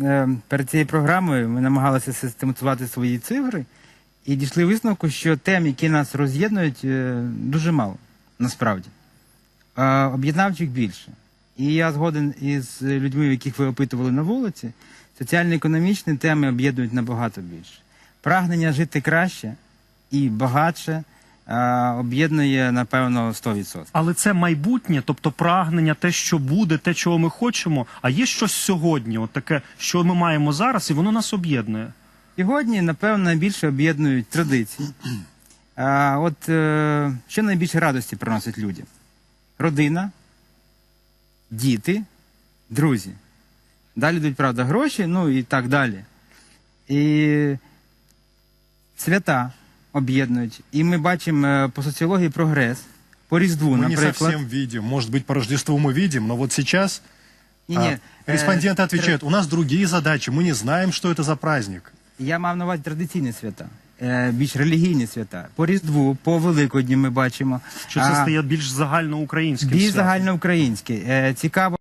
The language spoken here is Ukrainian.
е, перед цією програмою ми намагалися систематизувати свої цифри і дійшли висновку, що тем, які нас роз'єднують, е, дуже мало насправді. Об'єднавчих більше. І я згоден із людьми, яких ви опитували на вулиці, соціально-економічні теми об'єднують набагато більше. Прагнення жити краще і багатше об'єднує, напевно, 100%. Але це майбутнє, тобто прагнення, те, що буде, те, чого ми хочемо. А є щось сьогодні, от таке, що ми маємо зараз, і воно нас об'єднує. Сьогодні, напевно, найбільше об'єднують традиції. А, от е, що найбільше радості приносить людям? Родина, діти, друзі. Далі йдуть, правда, гроші, ну і так далі. І свята об'єднують. І ми бачимо е, по соціології прогрес, по Різдву, Мы не наприклад. совсем видим. Может быть, по Рождеству мы видим, но вот сейчас Ні-ні, а, респонденты е, отвечают, у нас другие задачи, мы не знаем, что это за праздник. Я мав на увазі традиційні свята, е, більш релігійні свята. По Різдву, по Великодню ми бачимо. Що це А, стає більш загальноукраїнським Більш святом. загальноукраїнський. Е, Цікаво.